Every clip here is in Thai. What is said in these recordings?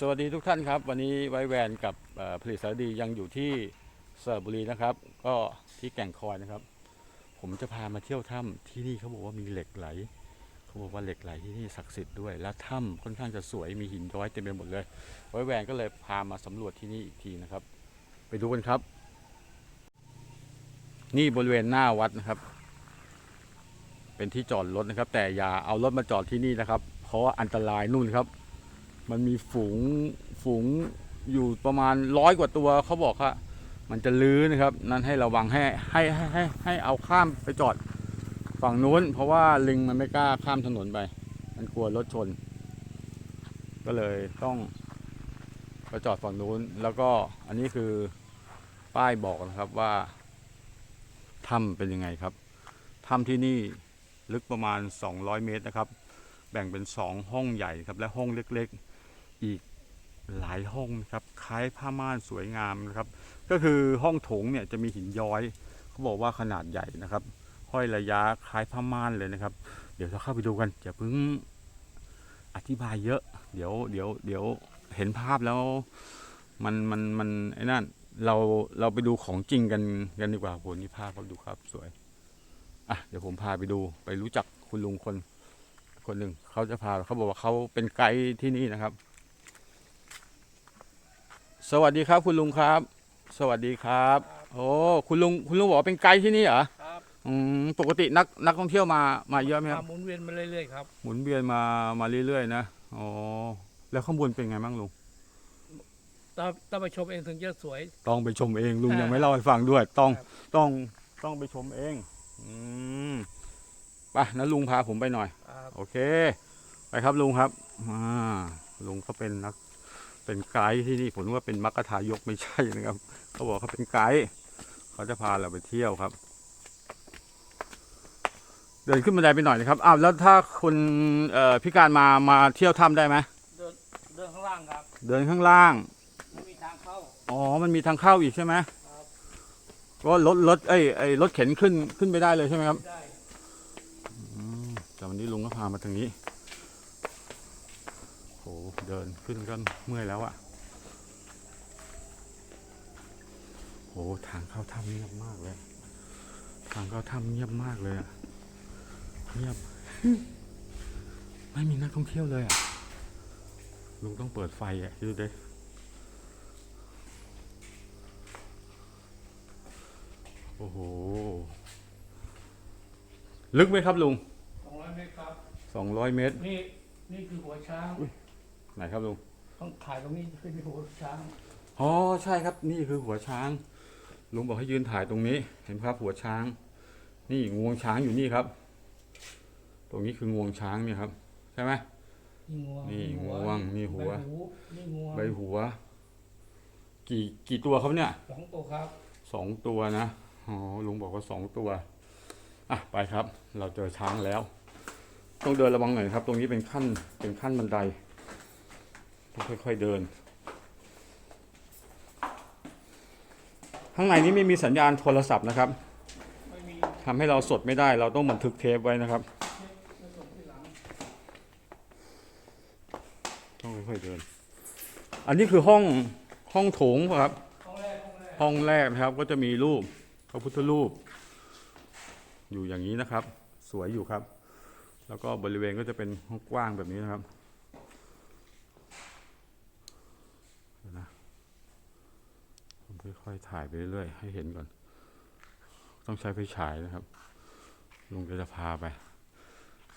สวัสดีทุกท่านครับ วันนี้ไวแวนกับผลิตสารดียังอยู่ที่สระบุรีนะครับ ก็ที่แก่งคอยนะครับ ผมจะพามาเที่ยวถ้ำที่นี่เขาบอกว่ามีเหล็กไหลเขาบอกว่าเหล็กไหลที่นี่ศักดิ์สิทธิ์ด้วยและถ้ำค่อนข้างจะสวยมีหินย้อยเต็มไปหมดเลย ไวแวนก็เลยพามาสำรวจที่นี่อีกทีนะครับ ไปดูกันครับ นี่บริเวณหน้าวัดนะครับ เป็นที่จอดรถนะครับ แต่อย่าเอารถมาจอดที่นี่นะครับ เพราะอันตรายนู่นครับ มันมีฝูงฝูงอยู่ประมาณร้อยกว่าตัวเขาบอกว่ามันจะลื้อนะครับ นั้นให้ระวังให้ให้ให้ให้ให้เอาข้ามไปจอดฝั่งนู้น เพราะว่าลิงมันไม่กล้าข้ามถนนไป มันกลัวรถชน ก็เลยต้องไปจอดฝั่งนู้น แล้วก็อันนี้คือป้ายบอกนะครับว่าถ้ำเป็นยังไงครับถ้ำที่นี่ลึกประมาณ 200 เมตรนะครับ แบ่งเป็น 2 ห้องใหญ่ครับและห้องเล็กๆ อีกหลายห้องนะครับคล้ายผ้าม่านสวยงามนะครับ ก็คือห้องโถงเนี่ยจะมีหินย้อยเขาบอกว่าขนาดใหญ่นะครับ ห้อยระยะคล้ายผ้าม่านเลยนะครับ เดี๋ยวเราเข้าไปดูกันอย่าเพิ่งอธิบายเยอะ เดี๋ยวเดี๋ยวเดี๋ยวเห็นภาพแล้วมันมันมันไอ้นั่นเราเราไปดูของจริงกันกันดีกว่าโหนี่ภาพเขาดูครับสวยอะเดี๋ยวผมพาไปดูไปรู้จักคุณลุงคนคนหนึ่งเขาจะพาเขาบอกว่าเขาเป็นไกด์ที่นี่นะครับ สวัสดีครับ คุณลุงครับ สวัสดีครับ โอ้คุณลุงคุณลุงบอกว่าเป็นไกด์ที่นี่เหรอครับอืมปกตินักนักท่องเที่ยวมามาเยอะไหมครับ หมุนเวียนมาเรื่อยๆครับ หมุนเวียนมามาเรื่อยๆนะอ๋อแล้วข้างบนเป็นไงบ้างลุงต้องต้องไปชมเองถึงจะสวย ต้องไปชมเองลุงอ่ายัยังไม่เล่าให้ฟังด้วย ต้องครับ ต้องต้องไปชมเอง อืมไปนะลุงพาผมไปหน่อย ครับ โอเค ไปครับลุงครับอ่าลุงเขาเป็นนัก เป็นไกด์ที่นี่ผมนึกว่าเป็นมัคคทายกไม่ใช่นะครับเขาบอกเขาเป็นไกด์เขาจะพาเราไปเที่ยวครับ เดินขึ้นบันไดไปหน่อยนะครับอ้าวแล้วถ้าคุณเอ่อพิการมามาเที่ยวถ้ำได้ไหมเดินเดินข้างล่างครับ เดินข้างล่างไม่มีทางเข้าอ๋อมันมีทางเข้าอีกใช่ไหมครับก็รถรถไอ้ไอ้รถเข็นขึ้นขึ้นไปได้เลยใช่ไหมครับได้อืมแต่วันนี้ลุงก็พามาทางนี้โห เดินขึ้นก็เมื่อยแล้วอะโหทางเข้าถ้ำเงียบมากเลย ทางเข้าถ้ำเงียบมากเลยอะเงียบ ไม่มีนักท่องเที่ยวเลยอะลุงต้องเปิดไฟอะดูดิโอ้โห ลึกไหมครับลุงสองร้อยเมตรครับสองร้อยเมตร นี่ นี่คือหัวช้าง ไหนครับลุงต้องถ่ายตรงนี้ขึ้นไปหัวช้างอ๋อใช่ครับ นี่คือหัวช้าง ลุงบอกให้ยืนถ่ายตรงนี้ เห็นครับหัวช้าง นี่งวงช้างอยู่นี่ครับ ตรงนี้คืองวงช้างเนี่ยครับ ใช่ไหมนี่งวงนี่งวงนี่หัวใบหูนี่งวงใบหัว กี่กี่ตัวครับเนี่ยสองตัวครับสองตัวนะอ๋อลุงบอกว่าสองตัวอะไปครับ เราเจอช้างแล้ว ต้องเดินระวังหน่อยครับ ตรงนี้เป็นขั้นเป็นขั้นบันไดต้อง ค่อยๆเดิน ข้างในนี้ไม่มีสัญญาณโทรศัพท์นะครับทำให้เราสดไม่ได้ เราต้องบันทึกเทปไว้นะครับ ต้องค่อยๆเดิน อันนี้คือห้องห้องโถงครับ ห้องแรกห้องแรกห้องแรกนะครับก็จะมีรูปพระพุทธรูป อยู่อย่างนี้นะครับ สวยอยู่ครับ แล้วก็บริเวณก็จะเป็นห้องกว้างแบบนี้นะครับเดี๋ยวนะผม ค่อยๆถ่ายไปเรื่อยๆให้เห็นก่อน ต้องใช้ไฟฉายนะครับ ลุงก็จะพาไป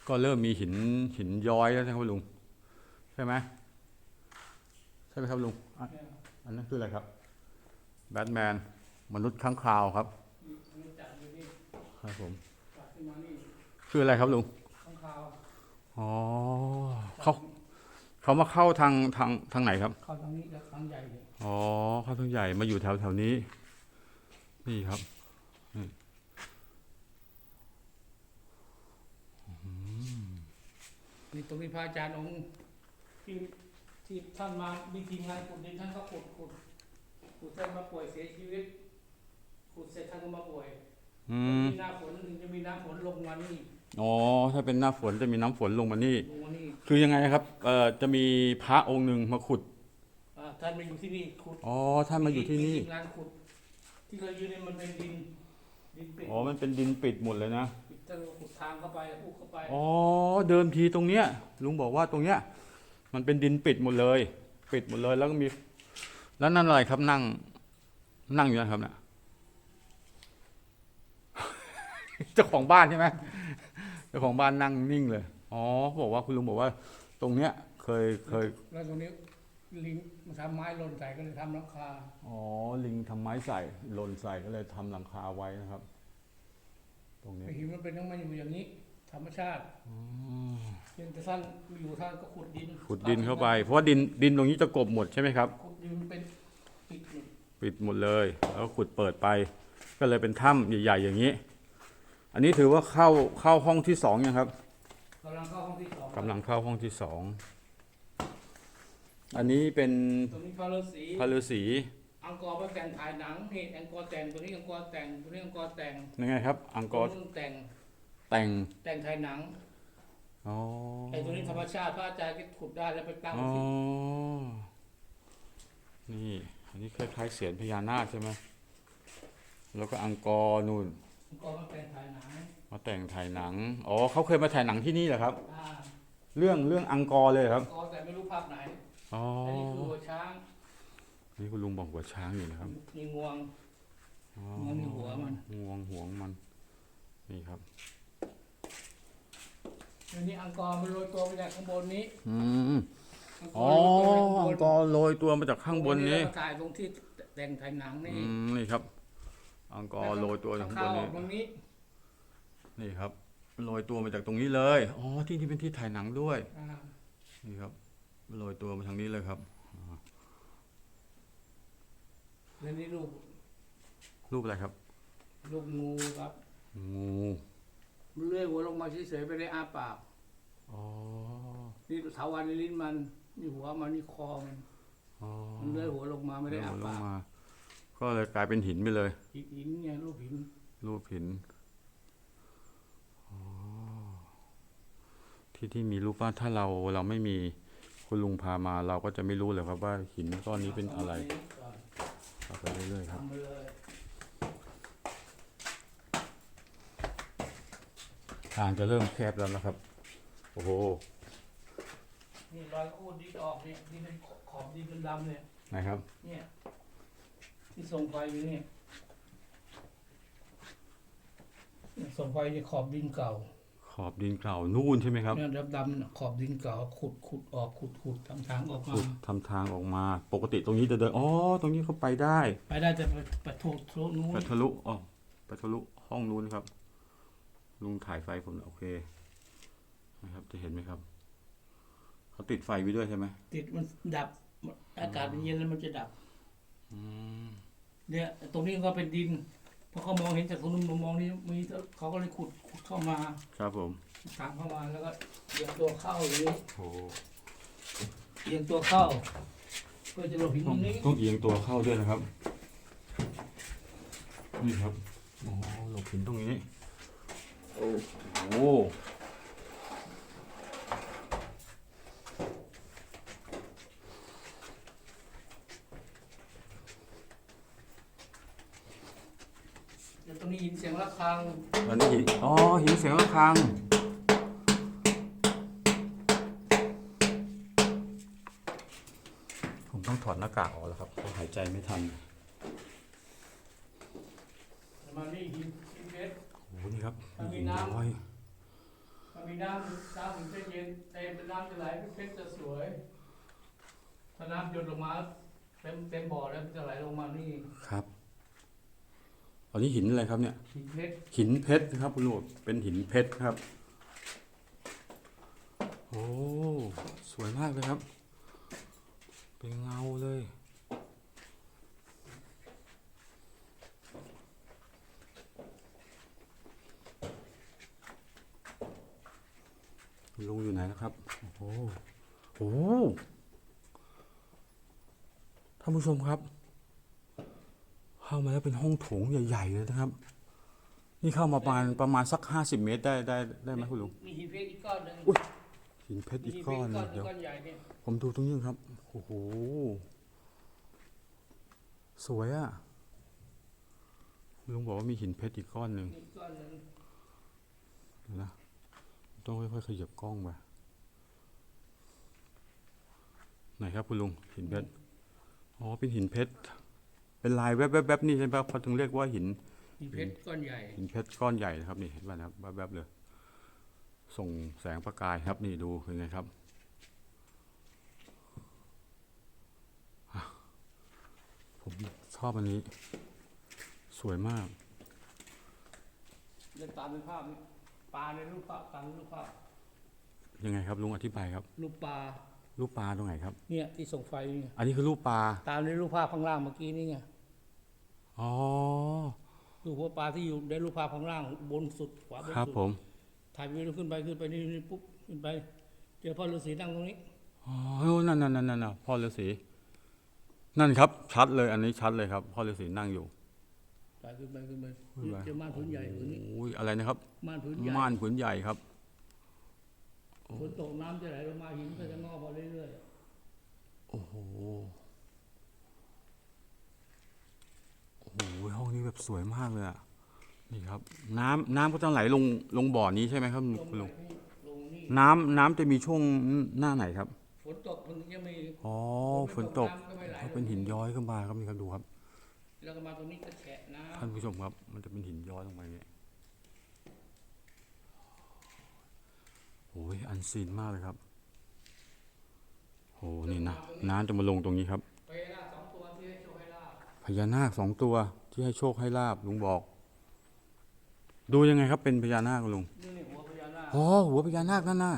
ก็เริ่มมีหินหินย้อยแล้วนะครับลุง ใช่ไหมใช่ไหมครับลุงอะอันนั้นคืออะไรครับ แบทแมน มนุษย์ข้างคาวครับนี่จัดอยู่นี่ครับผมจัดขึ้นมานี่คืออะไรครับลุงข้างคาวอ๋อเขาเขามาเข้าทางทางทางไหนครับ เข้าทางนี้แล้วทางใหญ่เลย อ๋อเข้าทางใหญ่มาอยู่แถวแถวนี้ นี่ครับนี่ตรงนี้พระอาจารย์องค์ที่ที่ท่านมามีทีมงานขุดดินท่านก็ขุดขุดขุดเสร็จมาป่วยเสียชีวิตขุดเสร็จท่านก็มาป่วยอืมมีหน้าฝนถึงจะมีน้ำฝนลงมานี่อ๋อถ้าเป็นหน้าฝนจะมีน้ำฝนลงมานี่ ลงมานี่คือยังไงครับเอ่อจะมีพระองค์หนึ่งมาขุด ท่านมาอยู่ที่นี่ขุดอ๋อท่านมาอยู่ที่นี่มีทีมงานขุด ที่เราอยู่นี่มันเป็นดิน ดินปิดอ๋อ มันเป็นดินปิดหมดเลยนะ ปิดท่านก็ขุดทางเข้าไปพุกเข้าไปอ๋อ เดิมทีตรงเนี้ย ลุงบอกว่าตรงเนี้ย มันเป็นดินปิดหมดเลย ปิดหมดเลยแล้วก็มี แล้วนั่นอะไรครับนั่ง นั่งอยู่นะครับเนี่ยเจ้าของบ้านใช่ไหมเจ้าของบ้านนั่งนิ่งเลย อ๋อเขาบอกว่าคุณลุงบอกว่า ตรงเนี้ย เคยเคย แล้วตรงนี้ ลิงมันทำไม้หล่นใส่ก็เลยทำหลังคา อ๋อ ลิงทำไม้ใส่หล่นใส่ก็เลยทำหลังคาไว้นะครับ ตรงนี้หินมันเป็นต้องมาอยู่อย่างนี้ ธรรมชาติอ๋อเพียงแต่ท่านอยู่ท่านก็ขุดดินขุดดินเข้าไป เพราะว่าดินดินตรงนี้จะกลบหมดใช่ไหมครับ ขุดดินเป็นปิดอยู่ปิดหมดเลย แล้วขุดเปิดไป ก็เลยเป็นถ้ำใหญ่ ๆ อย่างนี้ อันนี้ถือว่าเข้าเข้าห้องที่สองยังครับกำลังเข้าห้องที่สองกำลังเข้าห้องที่สอง อันนี้เป็นตรงนี้พระฤาษีพระฤาษีอังกอร์ไปแต่งถ่ายหนังนี่อังกอร์แต่งตัวนี้อังกอร์แต่งตัวนี้อังกอร์แต่งยังไงครับ อังกอร์ตัวนู้นแต่งแต่งแต่งถ่ายหนังอ๋อไอ้ตัวนี้ธรรมชาติพระอาจารย์ก็ขุดได้แล้วไปตั้งอ๋อที่นี่อันนี้คล้ายๆเสียนพญานาคใช่ไหมแล้วก็อังกอร์นู่นอังกอร์มาแต่งถ่ายหนังมาแต่งถ่ายหนังอ๋อเขาเคยมาถ่ายหนังที่นี่เหรอครับอ่าเรื่องเรื่องอังกอร์เลยเหรอครับอังกอร์แต่ไม่รู้ภาพไหน อ๋ออันนี้คือหัวช้างนี่คุณลุงบอกหัวช้างอยู่นะครับมีงวง อ๋อมันมีหัวมัน งวงหัวมัน นี่ครับ เดี๋ยวนี้อังกอร์มันโรยตัวไปจากข้างบนนี้อืมอังกอ๋ออร์โรยตัวไปข้างบนอังกอร์โรยตัวมาจากข้างบนนี้แล้วก็ถ่ายตรงที่แต่งถ่ายหนังนี่อืมนี่ครับ อังกอร์โรยตัวจากข้างบนเข้นี้ ตรงนี้ นี่ครับโรยตัวมาจากตรงนี้เลย อ๋อ ที่นี่เป็นที่ถ่ายหนังด้วย อ่า นี่ครับ โรยตัวมาทางนี้เลยครับแล้วนี่รูปรูปอะไรครับ รูปงูครับ งูมันเลื่อยหัวลงมาเฉยๆไปได้อาปากอ๋อนี่เถาวันนี่ลิ้นมันนี่หัวมันนี่คอมันอ๋อมันเลื่อยหัวลงมาไม่ได้เลื่อาอนลปางกมาก็เลยกลายเป็นหินไปเลยหินหินไงรูปหิน รูปหินอ๋อที่ที่มีรูปว่าถ้าเราเราไม่มี คุณลุงพามาเราก็จะไม่รู้เลยครับว่าหินก้อนนี้เป็นอะไรก่อนเอาไปเรื่อยๆครับทำไปเลยทางจะเริ่มแคบแล้วนะครับ โอ้โห นี่รอยคูดดินออกเนี่ยนี่เป็นขอบดินเป็นดำเนี่ยนะครับ เนี่ยที่ส่งไฟอยู่เนี่ยเนี่ยส่งไฟจะขอบดินเก่า ขอบดินเก่านู่นใช่ไหมครับเนี่ยดำๆน่ะขอบดินเก่าขุดขุดออกขุดขุดทำทางออกมาขุดทำทางออกมา ปกติตรงนี้จะเดินอ๋อตรงนี้เขาไปได้ไปได้แต่ไปไปถูกทะลุนู้นไปทะลุอ๋อไปทะลุห้องนู้นครับ ลุงถ่ายไฟผมหน่อยโอเคนะครับ จะเห็นไหมครับเขาติดไฟไว้ด้วยใช่ไหมติดมันดับอากาศมันเย็นแล้วมันจะดับ อืม เนี่ยตรงนี้ก็เป็นดิน พอเขามองเห็นจากตรงนู้นมามองนี่มีเขาก็เลยขุดขุดเข้ามาครับผมตามเข้ามาแล้วก็เอียงตัวเข้าอย่างนี้โอ้เอียงตัวเข้าเพื่อจะหลบหินตต้อรงงนี้ต้องเอียงตัวเข้าด้วยนะครับ นี่ครับโอ้หลบหินตรงนี้ โอ้โห เดี๋ยวตรงนี้ยิน เสียงระฆังตอนนี้หินอ๋อหินเสียงระฆังผมต้องถอดหน้ากากออกแล้วครับหายใจไม่ทัน ประมาณนี้หินหินเพชร โอ้โหนี่ครับ มันมี หิน น้ำ ย้อย มันมีน้ำน้ำถึงจะเย็นเต็มเป็นน้ำจะไหลเพชรจะสวย ถ้าน้ำหยดลงมาเต็มเต็มบ่อแล้วมันจะไหลลงมานี่ ครับ อั นนี้หินอะไรครับเนี่ย หินเพชรหินเพชรนะครับคุณลูกเป็นหินเพชรครับ โอ้สวยมากเลยครับ เป็นเงาเลย ลุงอยู่ไหนนะครับ โอ้โหโอ้โหท่านผู้ชมครับ เข้ามาแล้วเป็นห้องโถงใหญ่ๆเลยนะครับ นี่เข้ามาประมาณประมาณสักห้าสิบเมตรได้ได้ได้ไหมคุณลุงมีหินเพชรอีกก้อนหนึ่งหินเพชรมีอีกหินเพก้ชอรนอีกหก้นึ่อนงหนึ่เดี๋ยวงก้อนใหญ่เนี่ยผมดูตรงนี้ครับ โอ้โห สวยอะลุงบอกว่ามีหินเพชรอีกก้อนหนึ่งอีกก้อนหนึ่งเดี๋ยวนะ ต้องค่อยๆขยับกล้องไปไหนครับคุณลุงหินเพชร อ๋อ เป็นหินเพชร เป็นลายแวบๆๆนี่ใช่ไหมครับเขาถึงเรียกว่าหินมีเพชรก้อนใหญ่ หินเพชรก้อนใหญ่นะครับนี่เห็นป่ะนะครับแวบๆเลย ส่งแสงประกายครับนี่ดูเป็นไงครับอะผมชอบอันนี้ สวยมากเดินตามในภาพนี่ปลาในรูปภาพตามรูปภาพยังไงครับลุงอธิบายครับ รูปปลา รูปปลาตรงไหนครับ เนี่ยที่ส่งไฟนี่ไงอันนี้คือรูปปลา ตามในรูปภาพข้างล่างเมื่อกี้นี่ไงอ๋อ รูปหัวปลาที่อยู่ในรูปภาพข้างล่างบนสุดขวาบนครับสุดผม ถ่ายวิวขึ้นไปขึ้นไปนี่นี่ปุ๊บขึ้นไปเจอพ่อฤาษีนั่งตรงนี้ อ๋อ นั่นนั่นนั่นนั่นน่ะพ่อฤาษี นั่นครับ ชัดเลย อันนี้ชัดเลยครับ พ่อฤาษีนั่งอยู่ ถ่ายขึ้นไปขึ้นไปขึ้นไป เจอม่านผืนใหญ่ผืนนี้ โอ้ยอะไรนะครับ ม่านผืนใหญ่ม่านผืนใหญ่ครับ ฝนตกน้ำจะไหลลงมาหินก็จะงอกมาเรื่อยโอ้โห โอ้โห ห้องนี้แบบสวยมากเลยอะนี่ครับ น้ำน้ำก็จะไหลลงลงบ่อนี้ใช่ไหมครับๆลงคุณไปลุงนี่ลงนี่น้ำน้ำจะมีช่วงหน้าไหนครับ ฝนตกมันยังไม่อ๋อ ฝนตกำไม่ไหลเขาเป็นหินย้อยขึ้นมาครับนี่ครับดูครับ แล้วก็มาตรงนี้ก็แฉะน้ท่านผู้ชมครับ มันจะเป็นหินย้อยลงไปอย่างเงี้ย อ้ยอันซีนมากเลยครับโอ้นี่นะน้ำจะมาลงตรงนี้ครับำไปลาสองตัวที่ให้โชคให้ลาบพญานาคสองตัวที่ให้โชคให้ลาบลุงบอก ดูยังไงครับ เป็นพญานาคลุงนี่นี่หัวพญานาคอ๋อหัวพญานาคนั่นน่ะ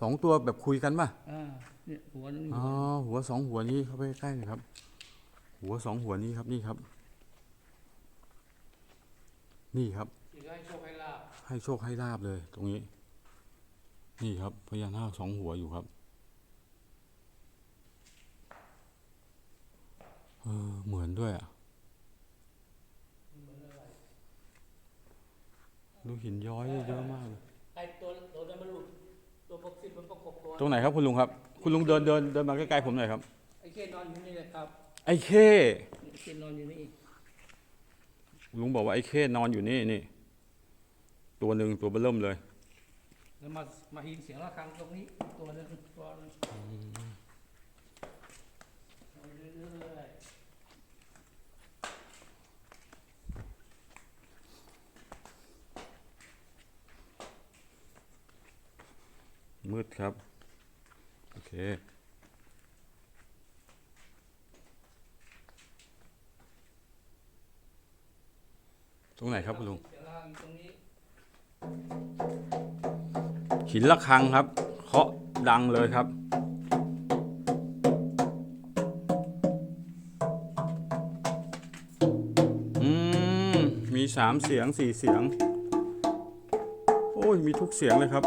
สองตัวแบบคุยกันป่ะอ่าเนี่ยหัวนึงอ๋อหัวสองหัวนี้เข้าไปใกล้ๆหน่อยครับ หัวสองหัวนี้ครับนี่ครับ นี่ครับที่ให้โชคให้ลาบให้โชคให้ลาบเลย ตรงนี้ นี่ครับพญานาคสองหัวอยู่ครับ เออ เหมือนด้วยอะดูหินย้อยเยอะมากเลยไอ้ตัวตัวนั้นมันหลุดตัวปกติมันประกบตัวตรงไหนครับคุณลุงครับ คุณลุงเดินเดินเดินมาใกล้ๆผมหน่อยครับ ไอ้เคนนอนอยู่นี่แหละครับ ไอ้เข้ไอ้เคนนอนอยู่นี่ลุงบอกว่าไอ้เข้นอนอยู่นี่นี่ ตัวหนึ่งตัวเบิ่มเลย แล้วมามาหินเสียงระฆังตรงนี้ ตัวนึงตัวนึงเอาเรื่อยมืดครับ โอเคตรงไหนๆครับคุณลุงเสียงระฆังอยู่ตรงนี้ หินระฆังครับ เคาะดังเลยครับ อืม มีสามเสียงสี่เสียง โอ้ย มีทุกเสียงเลยครับ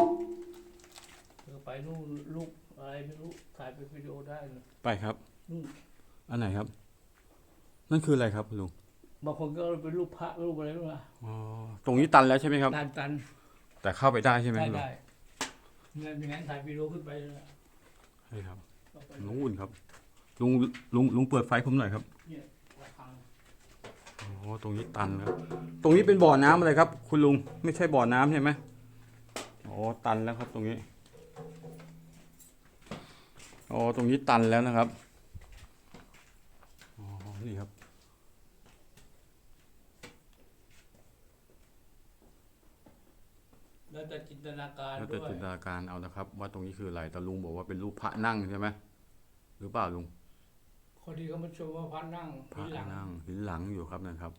เออไปนู่นลูกอะไรไม่รู้ถ่ายเป็นวิดีโอได้เลยไปครับ นู่นอันไหนครับ นั่นคืออะไรครับคุณลุง บางคนก็เอาเป็นรูปพระรูปอะไรรู้ป่ะอ๋อ ตรงนี้ตันแล้วใช่ไหมครับ ตันตันแต่เข้าไปได้ใช่ไหมได้คุณลุง ได้ เงินอย่างนั้นถ่ายวิดีโอขึ้นไปเลยนะใช่ครับเอาไปนู่นครับลุงลุงลุงเปิดไฟผมหน่อยครับเนี่ยระฆังอ๋อตรงนี้ตันแล้วตรงนี้เป็นบ่อน้ำอะไรครับ คุณลุงไม่ใช่บ่อน้ำใช่ไหมอ๋อตันแล้วครับ ตรงนี้อ๋อตรงนี้ตันแล้วนะครับอ๋อนี่ครับ แล้วแต่จินตนาการแล้วด้แต่วยจินตนาการเอานะครับ ว่าตรงนี้คืออะไรแต่ลุงบอกว่าเป็นรูปพระนั่งใช่ไหมหรือเปล่าลุงคนที่เขามาชมว่าพระนั่งพระทีหลังนั่งหินหลังอยู่ครับนั่นครับ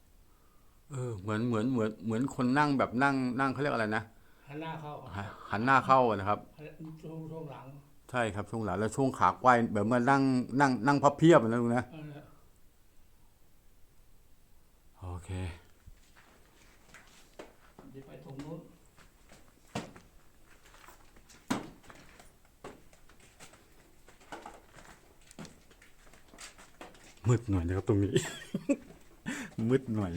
เออ เหมือนเหมือนเหมือนเหมือนคนนั่งแบบนั่งนั่งเขาเรียกอะไรนะหันหน้าเข้าหันหันหน้าเข้าอะนะครับ ช่วงช่วงหลังใช่ครับช่วงหลังแล้วช่วงขาไกว้แบบเมื่อนั่งนั่งนั่งพับเพียบอะนะลุงนะเออ โอเค เดี๋ยวไปตรงนู้น มืดหน่อยนะครับตรงนี้ มืดหน่อย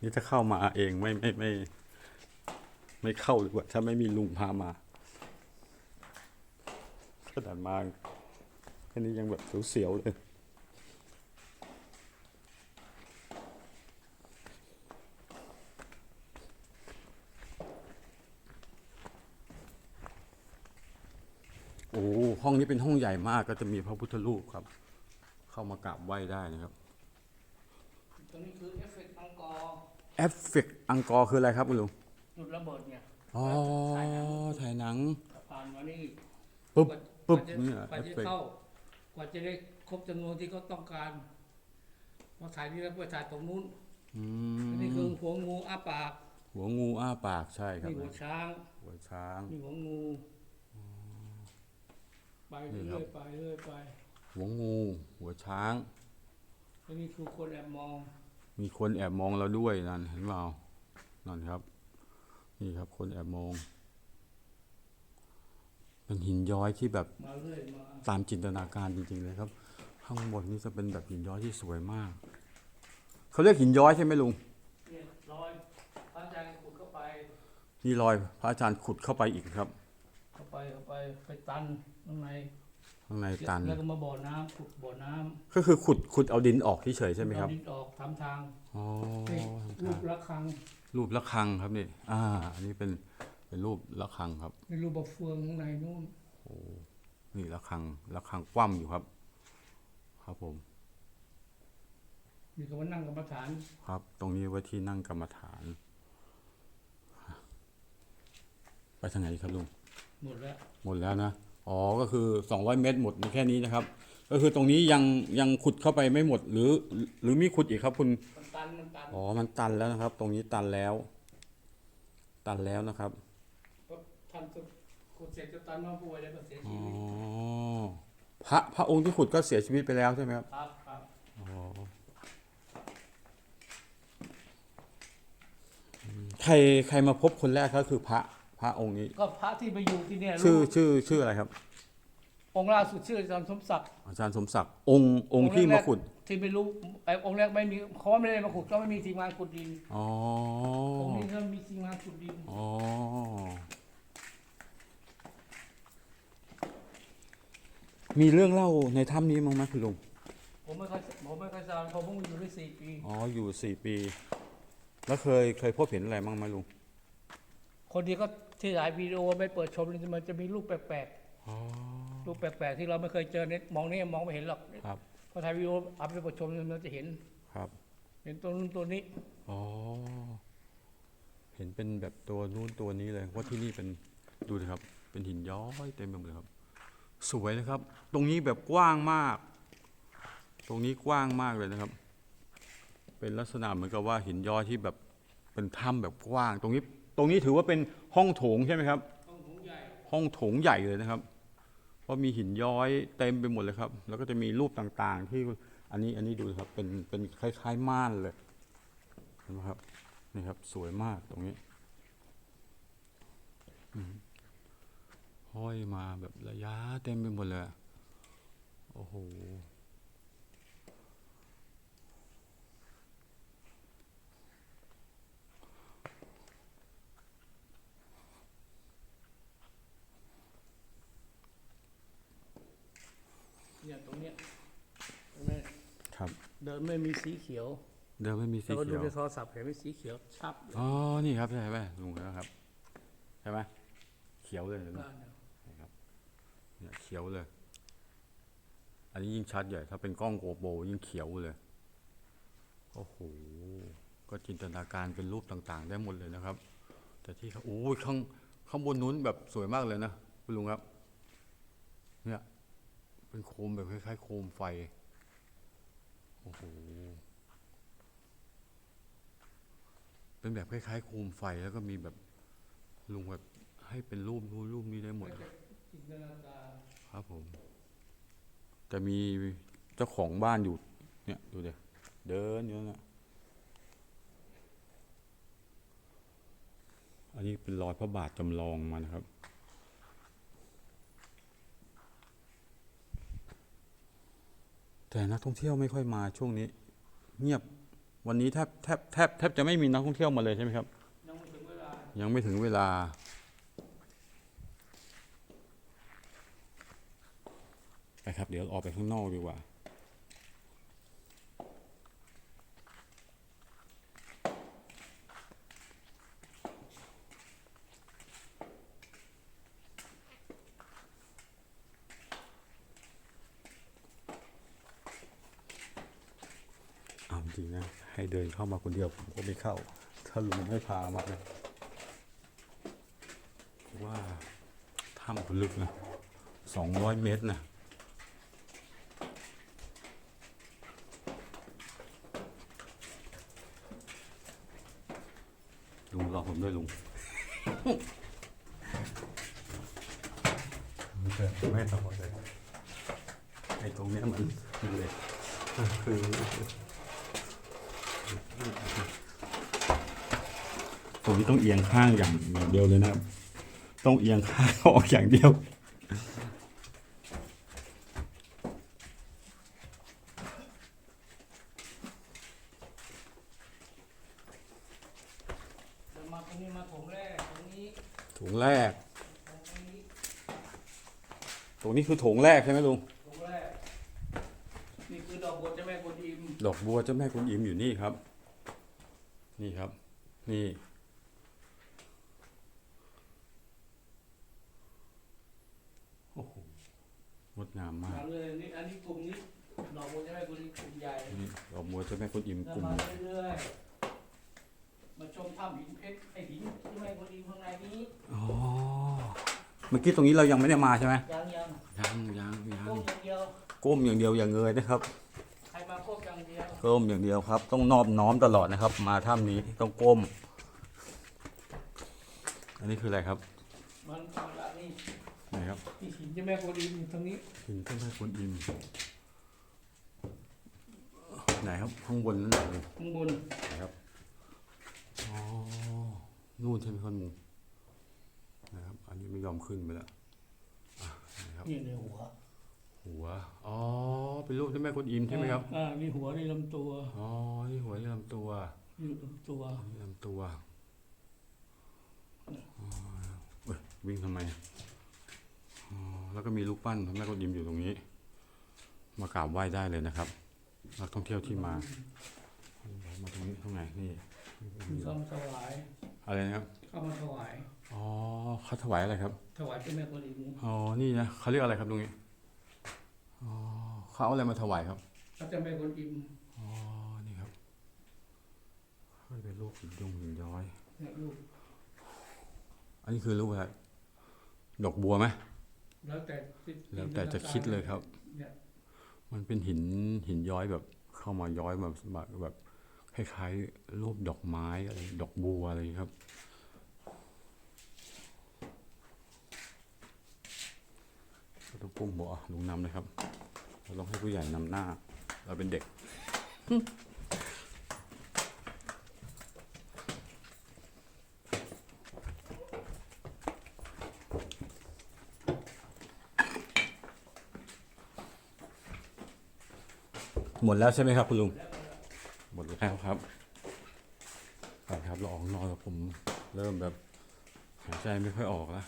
นี่ถ้าเข้ามาเองไม่ไม่ไม่ ไม่เข้าดีกว่าถ้าไม่มีลุงพามาขนาดมาแค่นี้ยังแบบเสียวๆเลย โอ้โหห้อง นี้เป็นห้องใหญ่มากก็จะมีพระพุทธรูปครับ เข้ามากราบไหว้ได้นะครับตรงนี้คือเอฟเฟกต์อังกอร์เอฟเฟกต์อังกอร์คืออะไรครับคุณลุงจุดระเบิดเนี่ยอ๋อถ่ายหนังถ่ายหนังผ่านมานี่ปุ๊บกว่าปุ๊บกว่าจะเนี่ยกว่าเอฟจะเฟกต์เข้ากว่าจะได้ครบจำนวนที่เขาต้องการพอถ่ายนี่แล้วไปถ่ายตรงนู้นอือันนี้คือมหัวงูอ้าปาก หัวงูอ้าปากใช่ครับนี่หัวช้าง หัวช้างนี่หัวงู ไปนี่ครัเรื่อบยๆไปเรื่อยๆไป หัวงู หัวช้างอันนี้คือคนแอบมอง มีคนแอบมองเราด้วยนั่นเห็นเปล่านั่นครับ นี่ครับ คนแอบมอง เป็นหินย้อยที่แบบมาเรื่อยมาตามจินตนาการจริงๆเลยครับ ข้างบนนี่จะเป็นแบบหินย้อยที่สวยมาก เขาเรียกหินย้อยใช่ไหมลุงเนี่ยลอยพระอาจารย์ขุดเข้าไป นี่รอยพระอาจารย์ขุดเข้าไปอีกครับ เข้าไปเข้าไปไปตัน ข้างในข้างในตัน แล้วก็มาบ่อน้ำขุดบ่อน้ำก็คือขุดขุดเอาดินออกเฉยๆใช่ไหมครับเอาดินออกทำทางอ๋อนี่รูประฆังรูประฆังครับนี่อ่า อันนี้เป็นเป็นรูประฆังครับมีรูปะเฟืองข้างในนู่นนี่ระฆังระฆังคว่ำอยู่ครับ ครับผม มีคำว่านั่งกรรมฐานครับ ตรงนี้ไว้ที่นั่งกรรมฐาน ไปทางไหนดีครับลุง หมดแล้ว หมดแล้วนะ อ๋อก็คือ 200 เมตรหมดในแค่นี้นะครับ ก็คือตรงนี้ยังยังขุดเข้าไปไม่หมดหรือ หรือมีขุดอีกครับ คุณมันตันมันตันอ๋อมันตันแล้วนะครับ ตรงนี้ตันแล้ว ตันแล้วนะครับเพราะท่านจะขุดเสร็จจะตันน้องป่วยแล้วก็เสียอ๋ชีอวิตพระพระองค์ที่ขุดก็เสียชีวิตไปแล้วใช่ไหมครับครับครับอ๋ออืมใครใครมาพบคนแรกก็คือพระ พระองค์นี้ ก็พระที่ไปอยู่ที่เนี่ยชื่อรู้ชื่อชื่ออะไรครับ องค์ล่าสุดชื่ออาจารย์สมศักดิ์อาจารย์สมศักดิ์องค์องค์ที่มาขุด ที่ไม่รู้ไอ้องค์แรกไม่มีเขาว่าไม่ได้มาขุดก็ไม่มีทีมงานขุดดินอ๋อองค์นี้ก็มีทีมงานขุดดินอ๋อมีเรื่องเล่าในถ้ำนี้มั้งไหมคุณลุงผมไม่เคยผมไม่เคยทราบผมเพิ่งอยู่ได้สี่ปีอ๋ออยู่สี่ปี แล้วเคยเคยพบเห็นอะไรบ้างไหมลุงคนที่ก็ ที่ถ่ายวิดีโอไม่เปิดชมเลยมันจะมีรูปแปลกอ๋อ ๆรูปแปลกๆ ที่เราไม่เคยเจอเนี่ยมองนี่มองไม่เห็นหรอกครับ พอถ่ายวิดีโออัพไปเปิดชมมันจะเห็น ครับเห็นตัวนู้นตัวนี้อ๋อเห็นเป็นแบบตัวนู้นตัวนี้เลยว่าที่นี่เป็นดูเลยครับ เป็นหินย้อยเต็มไปหมดเลยครับ สวยนะครับ ตรงนี้แบบกว้างมาก ตรงนี้กว้างมากเลยนะครับ เป็นลักษณะเหมือนกับว่าหินย้อยที่แบบเป็นถ้ำแบบกว้าง ตรงนี้ ตรงนี้ถือว่าเป็นห้องโถงใช่ไหมครับต้องถุงใหญ่ ห้องโถงใหญ่เลยนะครับ เพราะมีหินย้อยเต็มไปหมดเลยครับ แล้วก็จะมีรูปต่างๆ ที่อันนี้อันนี้ดูนะครับเป็นเป็นคล้ายๆม่านเลยเห็นไหมครับนี่ครับสวยมากตรงนี้อืมห้อยมาแบบระยะเต็มไปหมดเลยอะโอ้โห เนี่ยตรงเนี้ยเห็นไหมครับ เดินไม่มีสีเขียวเดิมไม่มีสีแล้วก็ดูเขียวในโทรศัพท์เห็นไหมสีเขียวชับเลยอ๋อนี่ครับใช่ไหมลุงแล้วครับใช่ไหมเขียวเลยนะบ้านเนี่ยเนี่ยเขียวเลย อันนี้ยิ่งชัดใหญ่ถ้าเป็นกล้องโกโปรยิ่งเขียวเลยโอ้โหก็จินตนาการเป็นรูปต่างๆ ได้หมดเลยนะครับ แต่ที่เขาโอ้ยข้างข้างบนนู้นแบบสวยมากเลยนะคุณลุงครับเนี่ย เป็นโคมแบบคล้ายๆโคมไฟ โอ้โห เป็นแบบคล้ายๆโคมไฟแล้วก็มีแบบลุงแบบให้เป็นรูปนู้นรูปนี้ได้หมดครับผมจะมีเจ้าของบ้านอยู่ เนี่ยดูเดี๋ยวเดินอยู่นั่นนะอันนี้เป็นรอยพระบาทจำลองมานะครับ แต่นักท่องเที่ยวไม่ค่อยมาช่วงนี้ เงียบวันนี้แทบแทบแทบแทบจะไม่มีนักท่องเที่ยวมาเลยใช่ไหมครับ ยังไม่ถึงเวลายังไม่ถึงเวลาไปครับ เดี๋ยวออกไปข้างนอกดีกว่า เอาจริงนะ ให้ เดินเข้ามาคนเดียวผมก็ไม่เข้า ถ้าลุงไม่พามานะเพราะว่าถ้ำมันลึกนะสองร้อยเมตรนะลุงรอผมด้วยลุงไม่เคยไม่ต้องเลยไอ้ตรงเนี้ยมันมันเลยคือ ตรงนี้ต้องเอียงข้างอย่างเดียวเลยนะครับ ต้องเอียงข้างออกอย่างเดียวถุงแรก ตรงนี้คือโถงแรกใช่ไหมลุง โถงแรก นี่คือดอกบัวเจ้าแม่กวนอิม ดอก บัวเจ้าแม่กุนอิมอยู่นี่ครับ นี่ครับ นี่ โอ้โหงดงามมากมาเลยนี่อันนี้กลุ่มนี้ดอกบัวเจ้าแม่กวนอิมกลุ่มใหญ่นี่ดอกบัวเจ้าแม่กุนอิมเดิกนลุ่มมาเรื่อยๆมาชมถ้ำหินเพชรไอหินเจ้าแม่กวนอิมข้างในนี้อ๋อเมื่อกี้ตรงนี้เรายังไม่ได้มาใช่ไหมยังยังยังยังยังก้มอย่างเดียว ก้มอย่างเดียวอย่างเงยนะครับ ก้มอย่างเดียวครับ ต้องนอบน้อมตลอดนะครับ มาถ้ำนี้ต้องก้ม อันนี้คืออะไรครับมันธรรมดานี่ไหนครับนี่หินเจ้าแม่กวนอิมอยู่ตรงนี้หินเจ้าแม่กุนอิมไหนครับข้างบนนั่นไหนเลยข้างบนไหนครับอ๋อนู่นใช่ไหมครับลุงนะครับ อันนี้ไม่ยอมขึ้นไปแล้วอะไหนครับนี่ในหัว หัว อ๋อ เป็นรูปเจ้าแม่กุนอิมใช่ไหมครับ อ่านี่หัวนี่ลำตัวอ๋อ นี่หัวนี่ลำตัวนี่ลำตัวนี่ลำตัวอ๋อเว้ยวิ่งทำไมอ๋อแล้วก็มีรูปปั้นพระแม่กุนอิมอยู่ตรงนี้ มากราบไหว้ได้เลยนะครับ นักท่องเที่ยวที่มา มาตรงนี้ตรงไหนนี่มีเข้ามาถวายอะไรนะครับเข้ามาถวาย อ๋อเขาถวายอะไรครับ ถวายเจ้าแม่กวนอิมอ๋อ นี่นะเขาเรียกอะไรครับตรงนี้ อ๋อเขาเอาอะไรมาถวายครับพระเจ้าแม่กวนอิมอ๋อนี่ครับให้เป็นรูปหินยงหินย้อย เนี่ยลูกอันนี้คือรูปอะไรดอกบัวไหมแล้วแต่จิตแล้วแต่จะคิดเลยครับ เนี่ยมันเป็นหินหินย้อยแบบเข้ามาย้อยแบบแบบแบบคล้ายๆรูปดอกไม้อะไรดอกบัวอะไรอย่างเงี้ยครับ เรา ต้องปุ้มบอกอะลุงนำเลยครับ เราต้องให้ผู้ใหญ่นำหน้า เราเป็นเด็ก หมดแล้วใช่ไหมครับ คุณลุง หมดแล้วครับไปครับเราออกนอกแล้วผมเริ่มแบบหายใจไม่ค่อยออกแล้ว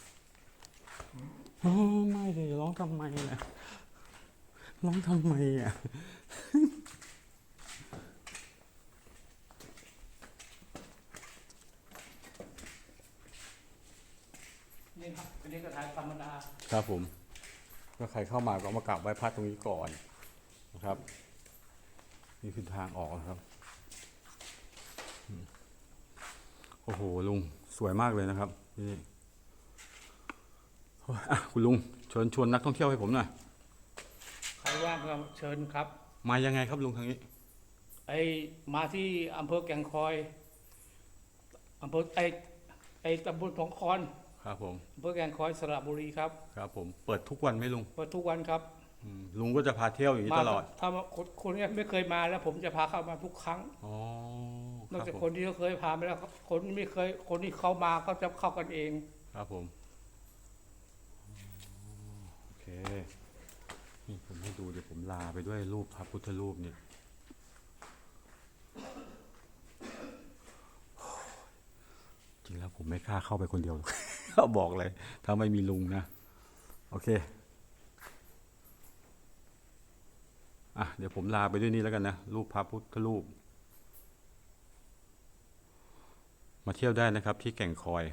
โล่องทำไมนะร้องทำไมอะนี่ครับนนี้กระถางธรรมดาครับผมก็ใครเข้ามาก็มากราบไหว้พระตรงนี้ก่อนนะครับ นี่คือทางออกนะครับโอ้โหลุงสวยมากเลยนะครับนี่ คุณลุงเชิญชวนนักท่องเที่ยวให้ผมหน่อยใครว่างก็เชิญครับ มายังไงครับลุงทางนี้ ไอมาที่อำเภอแก่งคอยอำเภอไอไอตำบลของคอนครับผมอำเภอแก่งคอยสระบุรีครับครับผมเปิดทุกวันไหมลุงเปิดทุกวันครับอืมลุงก็จะพาเที่ยวอย่างนี้ตลอด ถ้ามาคนคนเนี้ไม่เคยมาแล้ว ผมจะพาเข้ามาทุกครั้งอ๋อนอกคจารักบคผมนที่เขาเคยพาไปแล้ว คนที่ไม่เคยคนที่เขามาเขาจะเข้ากันเอง ครับผมโอเค นี่ผมให้ดูเดี๋ยวผมลาไปด้วยรูปพระพุทธรูปเนี่ย จริงแล้วผมไม่กล้าเข้าไปคนเดียวหรอกบอกเลย ถ้าไม่มีลุงนะ โอเค อะ เดี๋ยวผมลาไปด้วยนี่แล้วกันนะ รูปพระพุทธรูป มาเที่ยวได้นะครับที่แก่งคอย